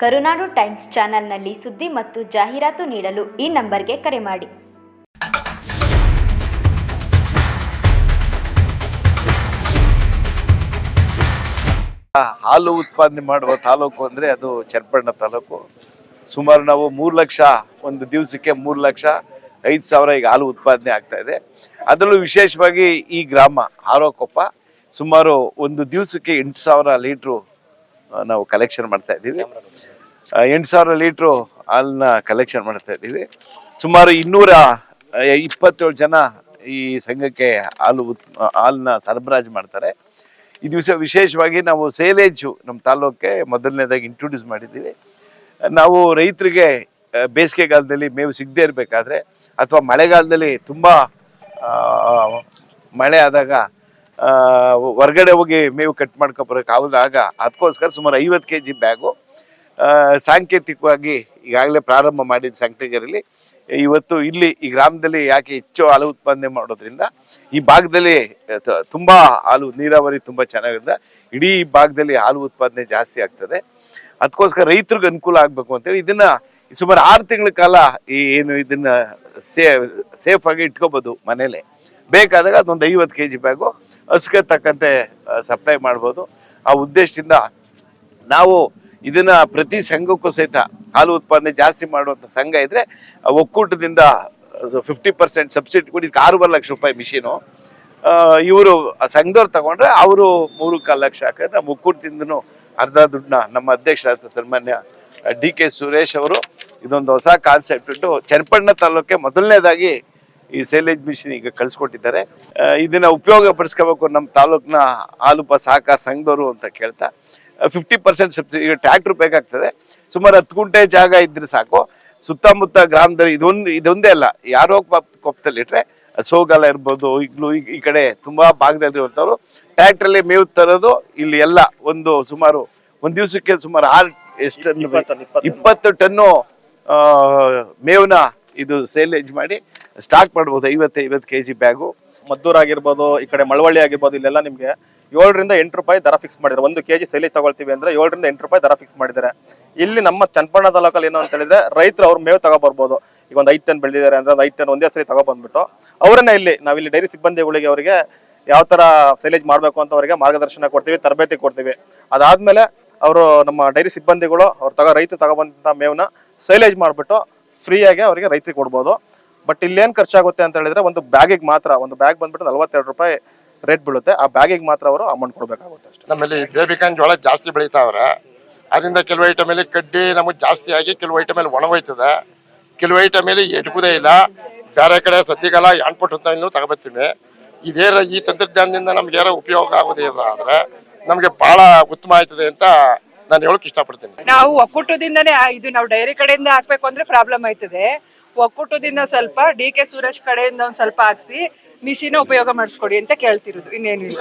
ಕರುನಾಡು times ಚಾನೆಲ್ನಲ್ಲಿ ಸುದ್ದಿ ಮತ್ತು ಜಾಹೀರಾತು ನೀಡಲು ಈ ನಂಬರ್ಗೆ ಕರೆ ಮಾಡಿ. ಹಾಲು ಉತ್ಪಾದನೆ ಮಾಡುವ ತಾಲೂಕು ಅಂದ್ರೆ ಅದು ಚರ್ಪಣ್ಣ ತಾಲೂಕು. ಸುಮಾರು ನಾವು ಮೂರು ಲಕ್ಷ, ಒಂದು ದಿವಸಕ್ಕೆ ಮೂರು ಲಕ್ಷ, ಐದು ಸಾವಿರ ಈಗ ಹಾಲು ಉತ್ಪಾದನೆ ಆಗ್ತಾ ಇದೆ. ಅದರಲ್ಲೂ ವಿಶೇಷವಾಗಿ ಈ ಗ್ರಾಮ ಆರೋಕೊಪ್ಪ ಸುಮಾರು ಒಂದು ದಿವಸಕ್ಕೆ ಎಂಟು ಸಾವಿರ ಲೀಟ್ರು ನಾವು ಕಲೆಕ್ಷನ್ ಮಾಡ್ತಾ ಇದ್ದೀವಿ. ಎಂಟು ಸಾವಿರ ಲೀಟ್ರು ಹಾಲನ್ನ ಕಲೆಕ್ಷನ್ ಮಾಡ್ತಾ ಇದ್ದೀವಿ. ಸುಮಾರು ಇನ್ನೂರ ಇಪ್ಪತ್ತೇಳು ಜನ ಈ ಸಂಘಕ್ಕೆ ಹಾಲು ಉತ್ ಹಾಲನ್ನ ಸರಬರಾಜು ಮಾಡ್ತಾರೆ. ಈ ದಿವಸ ವಿಶೇಷವಾಗಿ ನಾವು ಸೇಲೇಜು ನಮ್ಮ ತಾಲೂಕಿಗೆ ಮೊದಲನೇದಾಗಿ ಇಂಟ್ರೊಡ್ಯೂಸ್ ಮಾಡಿದ್ದೀವಿ. ನಾವು ರೈತರಿಗೆ ಬೇಸಿಗೆಗಾಲದಲ್ಲಿ ಮೇವು ಸಿಗದೇ ಇರಬೇಕಾದ್ರೆ ಅಥವಾ ಮಳೆಗಾಲದಲ್ಲಿ ತುಂಬ ಮಳೆ ಆದಾಗ ಹೊರ್ಗಡೆ ಹೋಗಿ ಮೇವು ಕಟ್ ಮಾಡ್ಕೊಬರೋಕ್ಕಾಗದಾಗ ಅದಕ್ಕೋಸ್ಕರ ಸುಮಾರು ಐವತ್ತು ಕೆ ಜಿ ಬ್ಯಾಗು ಸಾಂಕೇತಿಕವಾಗಿ ಈಗಾಗಲೇ ಪ್ರಾರಂಭ ಮಾಡಿದ ಸಂಘಟನೆಯಲ್ಲಿ ಇವತ್ತು ಇಲ್ಲಿ ಈ ಗ್ರಾಮದಲ್ಲಿ ಯಾಕೆ ಹೆಚ್ಚು ಹಾಲು ಉತ್ಪಾದನೆ ಮಾಡೋದ್ರಿಂದ ಈ ಭಾಗದಲ್ಲಿ ತುಂಬಾ ಹಾಲು, ನೀರಾವರಿ ತುಂಬಾ ಚೆನ್ನಾಗಿರುತ್ತೆ. ಇಡೀ ಭಾಗದಲ್ಲಿ ಹಾಲು ಉತ್ಪಾದನೆ ಜಾಸ್ತಿ ಆಗ್ತದೆ. ಅದಕ್ಕೋಸ್ಕರ ರೈತರಿಗೆ ಅನುಕೂಲ ಆಗ್ಬೇಕು ಅಂತೇಳಿ ಇದನ್ನ ಸುಮಾರು ಆರು ತಿಂಗಳ ಕಾಲ ಈ ಏನು ಇದನ್ನ ಸೇಫ್ ಆಗಿ ಇಟ್ಕೋಬಹುದು ಮನೇಲೆ. ಬೇಕಾದಾಗ ಅದೊಂದು ಐವತ್ತು ಕೆ ಜಿ ಬ್ಯಾಗು ಹಸುಗೆ ತಕ್ಕಂತೆ ಸಪ್ಲೈ ಮಾಡ್ಬೋದು. ಆ ಉದ್ದೇಶದಿಂದ ನಾವು ಇದನ್ನ ಪ್ರತಿ ಸಂಘಕ್ಕೂ ಸಹಿತ ಹಾಲು ಉತ್ಪಾದನೆ ಜಾಸ್ತಿ ಮಾಡುವಂಥ ಸಂಘ ಇದ್ರೆ ಒಕ್ಕೂಟದಿಂದ ಫಿಫ್ಟಿ ಪರ್ಸೆಂಟ್ ಸಬ್ಸಿಡಿ ಕೊಡಿ, ಇದಕ್ಕೆ ಆರೂವರೆ ಲಕ್ಷ ರೂಪಾಯಿ ಮಿಷಿನು ಇವರು ಸಂಘದವ್ರು ತಗೊಂಡ್ರೆ ಅವರು ಮೂರು ಕಾಲು ಲಕ್ಷ ಹಾಕಿದ್ರೆ ನಮ್ಮ ಅರ್ಧ ದುಡ್ಡನ್ನ ನಮ್ಮ ಅಧ್ಯಕ್ಷರಾದ ಸನ್ಮಾನ್ಯ ಡಿ ಕೆ ಸುರೇಶ್ ಅವರು ಇದೊಂದು ಹೊಸ ಕಾನ್ಸೆಪ್ಟ್ ಇಟ್ಟು ಚನ್ನಪಣ್ಣ ತಾಲೂಕೆ ಮೊದಲನೇದಾಗಿ ಈ ಸೇಲೇಜ್ ಮಿಷಿನ್ ಈಗ ಕಳಿಸ್ಕೊಟ್ಟಿದ್ದಾರೆ. ಇದನ್ನ ಉಪಯೋಗ ಪಡಿಸ್ಕೋಬೇಕು ನಮ್ಮ ತಾಲೂಕ್ನ ಹಾಲುಪ ಸಹಕಾರ ಸಂಘದವರು ಅಂತ ಕೇಳ್ತಾ ಫಿಫ್ಟಿ ಪರ್ಸೆಂಟ್ ಸಬ್ಸಿಡಿ ಈಗ ಟ್ರ್ಯಾಕ್ಟರ್ ಬೇಕಾಗ್ತದೆ ಸುಮಾರು ಹತ್ತು ಗುಂಟೆ ಜಾಗ ಇದ್ರೆ ಸಾಕು. ಸುತ್ತಮುತ್ತ ಗ್ರಾಮದಲ್ಲಿ ಇದೊಂದು ಇದೊಂದೇ ಅಲ್ಲ ಯಾರೋ ಕೊಪ್ಪದಲ್ಲಿ ಇಟ್ರೆ ಸೋಗಾಲ ಇರ್ಬೋದು ಈಗಲೂ ಈ- ಈ ಕಡೆ ತುಂಬಾ ಭಾಗದಲ್ಲಿರುವಂಥವ್ರು ಟ್ರ್ಯಾಕ್ಟ್ರಲ್ಲಿ ಮೇವು ತರೋದು ಇಲ್ಲಿ ಎಲ್ಲ ಒಂದು ಸುಮಾರು ಒಂದು ದಿವಸಕ್ಕೆ ಸುಮಾರು ಆರು ಎಷ್ಟು ಇಪ್ಪತ್ತು ಟನ್ನು ಮೇವನ್ನ ಇದು ಸೇಲೇಜ್ ಮಾಡಿ ಸ್ಟಾಕ್ ಮಾಡ್ಬೋದು, ಐವತ್ತು ಐವತ್ತು ಕೆ ಜಿ ಬ್ಯಾಗು ಮದ್ದೂರ್ ಆಗಿರ್ಬೋದು, ಈ ಕಡೆ ಮಳವಳ್ಳಿ ಆಗಿರ್ಬೋದು, ಇಲ್ಲೆಲ್ಲ ನಿಮಗೆ ಏಳರಿಂದ ಎಂಟು ರೂಪಾಯಿ ದರ ಫಿಕ್ಸ್ ಮಾಡಿದ್ದಾರೆ. ಒಂದು ಕೆ ಜಿ ಸೈಲೇಜ್ ತಗೊಳ್ತೀವಿ ಅಂದ್ರೆ ಏಳರಿಂದ ಎಂಟು ರೂಪಾಯಿ ದರ ಫಿಕ್ಸ್ ಮಾಡಿದ್ದಾರೆ. ಇಲ್ಲಿ ನಮ್ಮ ಚನ್ನಪಣ್ಣ ತಾಲೂಕಲ್ಲಿ ಏನು ಅಂತ ಹೇಳಿದ್ರೆ ರೈತರು ಅವ್ರ ಮೇವು ತಗೊಬರ್ಬೋದು. ಈಗ ಒಂದು ಐದು ಟನ್ ಬೆಳೆದಿದ್ದಾರೆ ಅಂದ್ರೆ ಒಂದು ಐದು ಟನ್ ಒಂದೇ ಸರಿ ತಗೊಬಂದ್ಬಿಟ್ಟು ಅವರನ್ನ ಇಲ್ಲಿ ನಾವಿಲ್ಲಿ ಡೈರಿ ಸಿಬ್ಬಂದಿಗಳಿಗೆ ಅವರಿಗೆ ಯಾವ ತರ ಸೈಲೇಜ್ ಮಾಡಬೇಕು ಅಂತ ಅವರಿಗೆ ಮಾರ್ಗದರ್ಶನ ಕೊಡ್ತೀವಿ, ತರಬೇತಿ ಕೊಡ್ತೀವಿ. ಅದಾದಮೇಲೆ ಅವರು ನಮ್ಮ ಡೈರಿ ಸಿಬ್ಬಂದಿಗಳು ಅವ್ರು ತಗೋ ರೈತರು ತಗೊಬಂದಂಥ ಮೇವನ್ನ ಸೈಲೇಜ್ ಮಾಡಿಬಿಟ್ಟು ಫ್ರೀಯಾಗಿ ಅವರಿಗೆ ರೈತರಿಗೆ ಕೊಡ್ಬೋದು. ಬಟ್ ಇಲ್ಲೇನು ಖರ್ಚಾಗುತ್ತೆ ಅಂತ ಹೇಳಿದ್ರೆ ಒಂದು ಬ್ಯಾಗಿಗೆ ಮಾತ್ರ, ಒಂದು ಬ್ಯಾಗ್ ಬಂದ್ಬಿಟ್ಟು ನಲ್ವತ್ತೆರಡು ರೂಪಾಯಿ ರೇಟ್ ಬೀಳುತ್ತೆ. ಆ ಬ್ಯಾಗಿಗೆ ಮಾತ್ರ ಅವರು ಅಮೌಂಟ್ ಕೊಡಬೇಕಾಗುತ್ತೆ ಅಷ್ಟೇ. ನಮ್ಮಲ್ಲಿ ಬೇಬಿಕಾನ್ ಜೋಳ ಜಾಸ್ತಿ ಬೆಳೀತಾವ್ರೆ. ಅದರಿಂದ ಕೆಲವು ಐಟಮಲ್ಲಿ ಕಡ್ಡಿ ನಮಗೆ ಜಾಸ್ತಿ ಆಗಿ ಕೆಲವು ಐಟಮಲ್ಲಿ ಒಣಗೋಯ್ತದೆ ಕೆಲವು ಐಟಮಲ್ಲಿ ಎಟುಕುದೇ ಇಲ್ಲ. ಬೇರೆ ಕಡೆ ಸದ್ಯಗೆಲ್ಲ ಎಂಟ್ಪುಟ್ ಅಂತ ಇನ್ನೂ ತಗೊಬರ್ತೀವಿ ಇದೇ ಈ ತಂತ್ರಜ್ಞಾನದಿಂದ ನಮ್ಗೆ ಯಾರೋ ಉಪಯೋಗ ಆಗೋದೇ ಇಲ್ಲ. ಆದರೆ ನಮಗೆ ಭಾಳ ಉತ್ತಮ ಆಯ್ತದೆ ಅಂತ ನಾನು ಹೇಳಕ್ ಇಷ್ಟಪಡ್ತೀನಿ. ನಾವು ಒಕ್ಕೂಟದಿಂದನೇ ಇದು ನಾವು ಡೈರಿ ಕಡೆಯಿಂದ ಹಾಕ್ಬೇಕು ಅಂದ್ರೆ ಪ್ರಾಬ್ಲಮ್ ಆಯ್ತದೆ. ಒಕ್ಕೂಟದಿಂದ ಸ್ವಲ್ಪ ಡಿ ಕೆ ಸುರೇಶ್ ಕಡೆಯಿಂದ ಒಂದ್ ಸ್ವಲ್ಪ ಹಾಕ್ಸಿ, ಮಿಷಿನ ಉಪಯೋಗ ಮಾಡಿಸ್ಕೊಡಿ ಅಂತ ಕೇಳ್ತಿರೋದು, ಇನ್ನೇನು ಇಲ್ಲ.